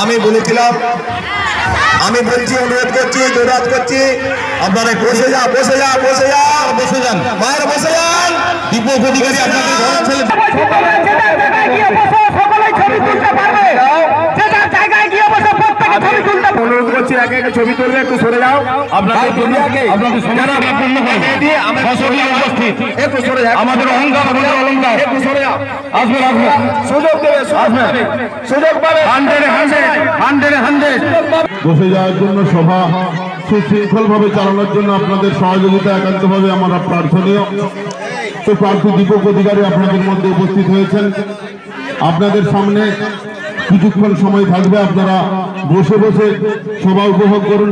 আমি বলেছিলাম আমি বলছি অনুরোধ করছি অনুরোধ করছি। আপনারা বসে যা বসে যা বসে যা বসে যান। মায়ের বসে যান। দীপক অধিকারী আপনাদের ছেলে। সকলে যে যার জায়গায় গিয়ে বসে সকলেই ছবি তুলতে পারবে। যে যার জায়গায় গিয়ে বসে প্রত্যেকে ছবি তুলতে পারবে। অনুরোধ করছি একে একে ছবি তুলবে একটু সরে যাও। আপনাদের আপনাদের সরে আমাদের অহংকার আমাদের অলঙ্কার। আসবেন আসবেন সুযোগ দেবে আসবেন সুযোগ পাবে। Hundred hundred hundred hundred. বসে যাওয়ার জন্য সভা সুশৃঙ্খলভাবে চালানোর জন্য আপনাদের সহযোগিতা একান্তভাবে আমরা প্রার্থনীয়। তো প্রার্থী দীপক অধিকারী আপনাদের মধ্যে উপস্থিত হয়েছেন। আপনাদের সামনে কিছুক্ষণ সময় থাকবে। আপনারা বসে বসে সভা উপভোগ করুন।